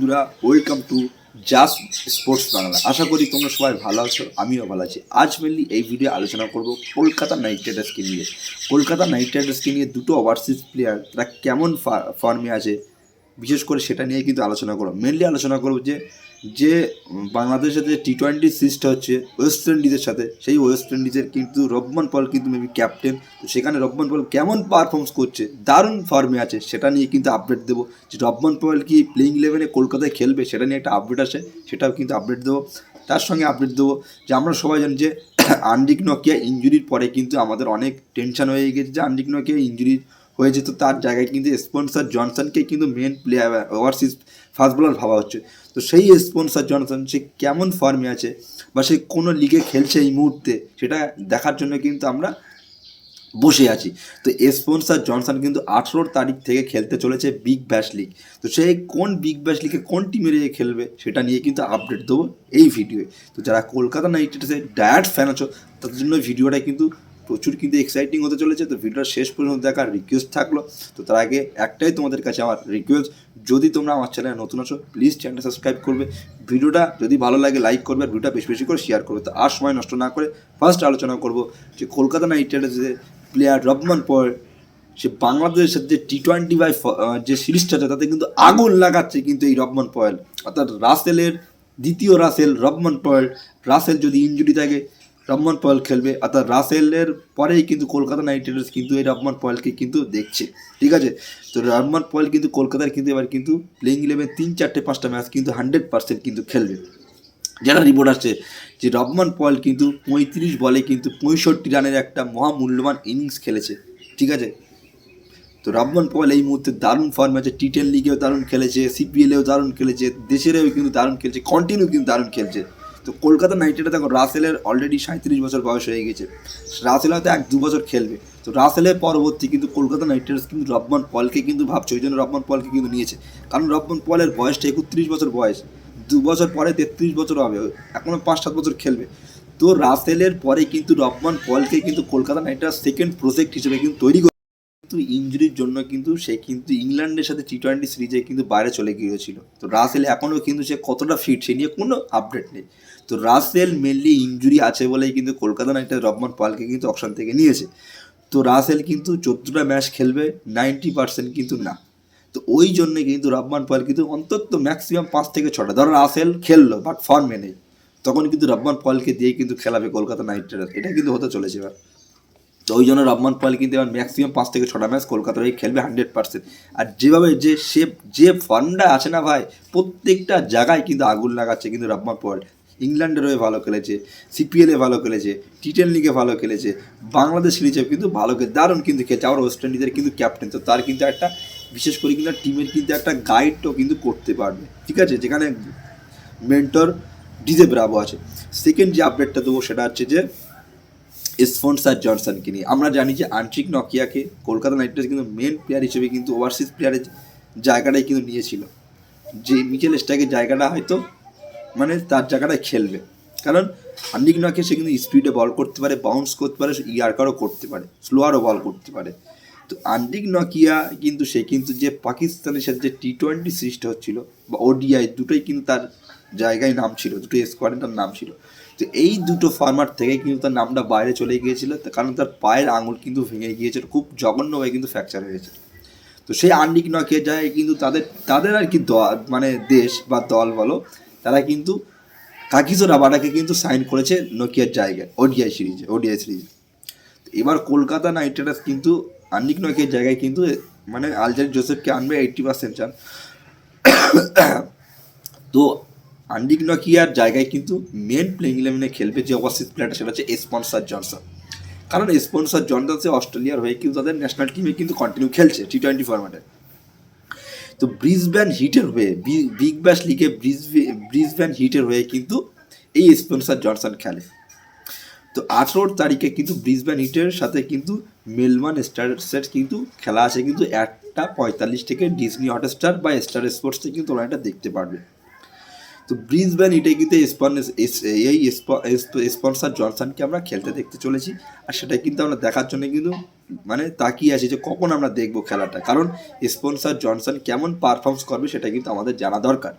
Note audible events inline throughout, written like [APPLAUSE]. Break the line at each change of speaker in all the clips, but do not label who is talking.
বন্ধুরা welcome to just sports Bangla আশা করি তোমরা সবাই ভালো আছো, আমিও ভালো আছি। আজ মেনলি এই ভিডিও আলোচনা করব কলকাতা নাইট রাইডার্সকে নিয়ে। কলকাতা নাইট রাইডার্সকে নিয়ে দুটো ওভারসিজ প্লেয়ার তারা কেমন ফর্মে আছে বিশেষ করে সেটা নিয়ে কিন্তু আলোচনা করব। মেনলি আলোচনা করব যে যে বাংলাদেশের যে টি টোয়েন্টি সিরিজটা হচ্ছে ওয়েস্ট ইন্ডিজের সাথে, সেই ওয়েস্ট ইন্ডিজের কিন্তু রব্বান পল কিন্তু মেবি ক্যাপ্টেন তো সেখানে রব্বান পল কেমন পারফর্মস করছে, দারুণ ফর্মে আছে, সেটা নিয়ে কিন্তু আপডেট দেবো। যে রব্বান পল কি প্লেইং ইলেভেনে কলকাতায় খেলবে, সেটা নিয়ে একটা আপডেট আসে, সেটাও কিন্তু আপডেট দেবো। তার সঙ্গে আপডেট দেবো যে, আমরা সবাই জানি যে, [COUGHS] আন্ডিক নকিয়া ইঞ্জুরির পরে কিন্তু আমাদের অনেক টেনশন হয়ে গেছে যে, আন্ডিক নকিয়া ইঞ্জুরি হয়ে যেত তার জায়গায়। কিন্তু স্পন্সার জনসনকে কিন্তু main player overseas fast bowler ভাবা হচ্ছে। তো সেই স্পন্সার জনসন, সে কেমন ফর্মে আছে বা সে কোনো লিগে খেলছে এই মুহূর্তে, সেটা দেখার জন্য কিন্তু আমরা বসে আছি। তো স্পন্সার জনসন কিন্তু আঠেরোর তারিখ থেকে খেলতে চলেছে বিগ ব্যাশ লিগ তো সে কোন বিগ ব্যাশ লিগে কোন টিমের এ খেলবে, সেটা নিয়ে কিন্তু আপডেট দেবো এই ভিডিওয়ে তো যারা কলকাতা নাইট রাইডার্সের ডায়াট ফ্যান আছো, তাদের জন্য ভিডিওটা কিন্তু প্রচুর কিন্তু এক্সাইটিং হতে চলেছে। তো ভিডিওটা শেষ পর্যন্ত দেখার রিকোয়েস্ট থাকল। তো তার আগে একটাই তোমাদের কাছে আমার রিকোয়েস্ট যদি তোমরা আমার চ্যানেলে নতুন আছো প্লিজ চ্যানেলটা সাবস্ক্রাইব করবে। ভিডিওটা যদি ভালো লাগে লাইক করবে, আর ভিডিওটা বেশি বেশি করে শেয়ার করবে। তো আর সময় নষ্ট না করে ফার্স্ট আলোচনা করব যে কলকাতা নাইট রাইডার্সের প্লেয়ার রবমান পর সে বাংলাদেশের সাথে যে টি টোয়েন্টি বাই যে সিরিজটা তাতে কিন্তু আগুন লাগাচ্ছে কিন্তু এই রবমান পয়েল অর্থাৎ রাসেলের দ্বিতীয় রাসেল রবমান পয়েল রাসেল যদি ইঞ্জুরি থাকে রহমান পয়েল খেলবে। অর্থাৎ রাসেলের পরেই কিন্তু কলকাতা নাইট রাইডার্স কিন্তু এই রহমান পয়েলকে কিন্তু দেখছে। ঠিক আছে? তো রহমান পয়েল কিন্তু কলকাতার কিন্তু এবার কিন্তু প্লেইং ইলেভেন তিন, চারটে, পাঁচটা ম্যাচ কিন্তু হান্ড্রেড পার্সেন্ট কিন্তু খেলবে। যারা রিপোর্ট আসছে যে রহমান পয়েল কিন্তু পঁয়ত্রিশ বলে কিন্তু পঁয়ষট্টি রানের একটা মহামূল্যবান ইনিংস খেলেছে। ঠিক আছে? তো রহমান পয়েল এই মুহূর্তে দারুণ ফর্ম আছে। টি টেন লিগেও দারুণ খেলেছে সিপিএলেও দারুণ খেলেছে, দেশেরও কিন্তু দারুণ খেলছে কন্টিনিউ কিন্তু দারুণ খেলছে। তো কলকাতা নাইট রাইডার দেখো রাসেলের অলরেডি সাঁত্রিশ বছর বয়স হয়ে গেছে। রাসেল হয়তো এক দু বছর খেলবে। তো রাসেলের পরবর্তী কিন্তু কলকাতা নাইট রাইডার্স কিন্তু রবমান পলকে কিন্তু ভাবছে, ওই জন্য রবমান পলকে কিন্তু নিয়েছে। কারণ রবমান পলের বয়সটা একত্রিশ বছর বয়স। দু বছর পরে তেত্রিশ বছর হবে এখনও পাঁচ সাত বছর খেলবে। তো রাসেলের পরে কিন্তু রবমান পলকে কিন্তু Kolkata knight riders second project হিসেবে কিন্তু তৈরি কিন্তু ইঞ্জুরির জন্য কিন্তু সে কিন্তু ইংল্যান্ডের সাথে টি টোয়েন্টি সিরিজে কিন্তু বাইরে চলে গিয়েছিল। তো রাসেল এখনও কিন্তু সে কতটা ফিট সে নিয়ে কোনো আপডেট নেই। তো রাসেল মেনলি ইঞ্জুরি আছে বলেই কিন্তু কলকাতা নাইট রবমান পালকে কিন্তু অপশন থেকে নিয়েছে। তো রাসেল কিন্তু চোদ্দোটা ম্যাচ খেলবে নাইনটি পার্সেন্ট কিন্তু না। তো ওই জন্য কিন্তু রহমান পয়েল কিন্তু অন্তত ম্যাক্সিমাম পাঁচ থেকে ছটা। ধরো রাসেল খেললো বাট ফর্মে নেই। তখন কিন্তু রহমান পয়েলকে দিয়ে কিন্তু খেলাবে কলকাতা নাইট রাইডার্স। এটা কিন্তু হতে চলেছে এবার। তো ওই জন্য রহমান পয়েল কিন্তু এবার ম্যাক্সিমাম পাঁচ থেকে ছটা ম্যাচ কলকাতার হয়ে খেলবে হান্ড্রেড পার্সেন্ট আর যেভাবে যে সে, যে ফর্মটা আছে না ভাই, প্রত্যেকটা জায়গায় কিন্তু আগুন লাগাচ্ছে কিন্তু রহমান পয়েল ইংল্যান্ডের হয়ে ভালো খেলেছে সিপিএলে ভালো খেলেছে টি টেন লিগে ভালো খেলেছে, বাংলাদেশ সিরিজে কিন্তু ভালো দারুণ কিন্তু খেলছে, আবার ওয়েস্ট ইন্ডিজের কিন্তু ক্যাপ্টেন তো তার কিন্তু একটা, বিশেষ করে কিন্তু টিমের কিন্তু একটা গাইডও কিন্তু করতে পারবে। ঠিক আছে? যেখানে মেন্টর ডিজে ব্রাভো আছে। সেকেন্ড যে আপডেটটা দেবো সেটা হচ্ছে যে স্পন্সার জনসনকে নিয়ে। আমরা জানি যে আন্ট্রিক নকিয়াকে কলকাতা নাইট রাইডার্স কিন্তু মেন প্লেয়ার হিসেবে কিন্তু ওভারসিজ প্লেয়ারের জায়গাটাই কিন্তু নিয়েছিল। যে মিচেল স্ট্যাকের জায়গাটা হয়তো মানে তার জায়গাটায় খেলবে। কারণ আন্ডিক নকিয়া সে কিন্তু স্পিডে বল করতে পারে বাউন্স করতে পারে ইয়ার্কারও করতে পারে স্লোয়ারও বল করতে পারে। তো আন্ডিক নকিয়া কিন্তু সে কিন্তু যে পাকিস্তানের সাথে যে টি টোয়েন্টি সিরিজটা হচ্ছিল বা ওডিআই দুটোই কিন্তু তার জায়গায় নাম ছিল, দুটো স্কোয়াডে তার নাম ছিল। তো এই দুটো ফার্মার থেকে কিন্তু তার নামটা বাইরে চলে গিয়েছিল কারণ তার পায়ের আঙুল কিন্তু ভেঙে গিয়েছিল, খুব জঘন্যভাবে কিন্তু ফ্র্যাকচার হয়েছে তো সেই আন্ডিক নকিয়া যায়, কিন্তু তাদের তাদের আর কি মানে দেশ বা দল বলো, তারা কিন্তু কাকিজো রাবাডাকে কিন্তু সাইন করেছে নোকিয়ার জায়গায় ওডিআই সিরিজে ওডিআই সিরিজে এবার কলকাতা নাইট রাইডার্স কিন্তু আন্নিক নকিয়ার জায়গায় কিন্তু মানে আলজারি জোসেফকে আনবে এইট্টি পার্সেন্ট চান। তো আন্ডিক নকিয়ার জায়গায় কিন্তু মেন প্লেইং ইলেভেনে খেলবে যে ওভারসিজ প্লেয়ারটা সেটা হচ্ছে স্পন্সার জনসন কারণ স্পন্সার জনসন সে অস্ট্রেলিয়ার হয়ে কিন্তু তাদের ন্যাশনাল টিমে কিন্তু কন্টিনিউ খেলছে টি টোয়েন্টি ফরম্যাটে তো ব্রিজব্যান হিটের হয়ে বিগ ব্যাশ লিগে ব্রিজ ব্রিজব্যান হিটের হয়ে কিন্তু এই স্পন্সার জনসন খেলে। তো আঠেরো তারিখে কিন্তু ব্রিজব্যান হিটের সাথে কিন্তু মেলমান স্টারসের কিন্তু খেলা আছে কিন্তু একটা পঁয়তাল্লিশ থেকে ডিজনি হটস্টার বা স্টার স্পোর্টস কিন্তু ওরা এটা দেখতে পারবে। তো ব্রিজব্যান হিটে কিন্তু এই স্পন্সার জনসনকে আমরা খেলতে দেখতে চলেছি। আর সেটা কিন্তু আমরা দেখার জন্য কিন্তু মানে তাকিয়ে আছি যে কখন আমরা দেখব খেলাটা। কারণ স্পন্সার জনসন কেমন পারফর্মস করবে সেটা কিন্তু আমাদের জানা দরকার।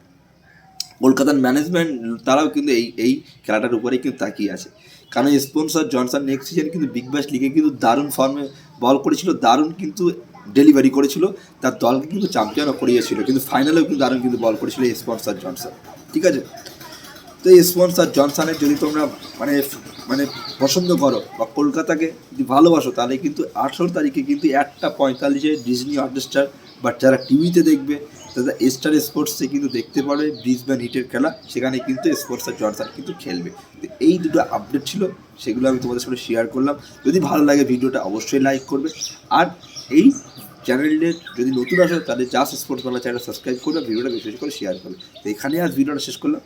কলকাতার ম্যানেজমেন্ট তারাও কিন্তু এই এই খেলাটার উপরেই কিন্তু তাকিয়ে আছে। কারণ স্পন্সর জনসন নেক্সট সিজন কিন্তু বিগ ব্যাশ লিগে কিন্তু দারুণ ফর্মে বল করেছিল, দারুণ কিন্তু ডেলিভারি করেছিল, তার দলকে কিন্তু চ্যাম্পিয়নও করিয়েছিল। কিন্তু ফাইনালেও কিন্তু দারুণ কিন্তু বল করেছিল স্পন্সর জনসন। ঠিক আছে? তো এই স্পন্সর জনসনের যদি তোমরা মানে মানে পছন্দ করো বা কলকাতাকে যদি ভালোবাসো, তাহলে কিন্তু আঠেরো তারিখে কিন্তু একটা পঁয়তাল্লিশে ডিজনি হটস্টার বা যারা টিভিতে দেখবে তারা স্টার স্পোর্টসে কিন্তু দেখতে পারবে ব্রিসবেন হিটের খেলা। সেখানে কিন্তু স্পোর্টস আর জনসন কিন্তু খেলবে। তো এই দুটো আপডেট ছিল, সেগুলো আমি তোমাদের সাথে শেয়ার করলাম। যদি ভালো লাগে ভিডিওটা অবশ্যই লাইক করবে। আর এই চ্যানেলে যদি নতুন আসে তাহলে যা স্পোর্টস বাংলা চ্যানেল সাবস্ক্রাইব করবে ভিডিওটা বেশি বেশি করে শেয়ার করবে তো এখানে আজ ভিডিওটা শেষ করলাম।